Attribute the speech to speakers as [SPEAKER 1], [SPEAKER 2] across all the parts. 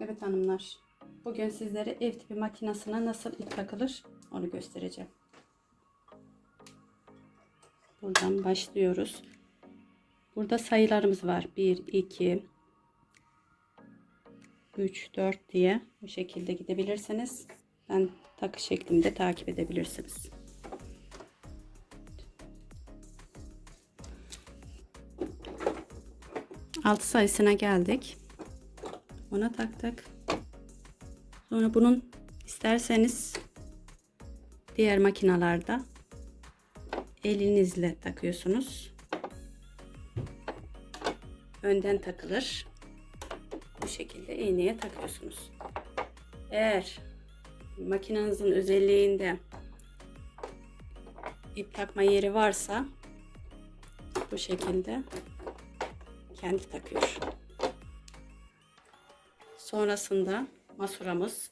[SPEAKER 1] Evet hanımlar. Bugün sizlere ev tipi makinesine nasıl ip takılır onu göstereceğim. Buradan başlıyoruz. Burada sayılarımız var. 1, 2, 3, 4 diye bu şekilde gidebilirsiniz. Ben takı şeklinde takip edebilirsiniz. Altı sayısına geldik. Ona taktık. Sonra bunun isterseniz diğer makinalarda elinizle takıyorsunuz. Önden takılır. Bu şekilde iğneye takıyorsunuz. Eğer makinenizin özelliğinde ip takma yeri varsa bu şekilde kendi takıyor. Sonrasında masuramız.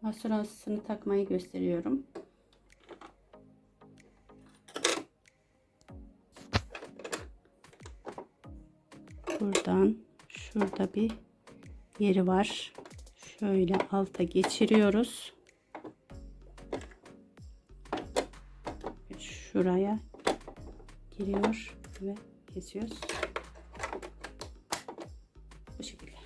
[SPEAKER 1] Masurasını takmayı gösteriyorum. Buradan şurada bir yeri var. Şöyle alta geçiriyoruz. Şuraya giriyor ve kesiyoruz. posibilidades.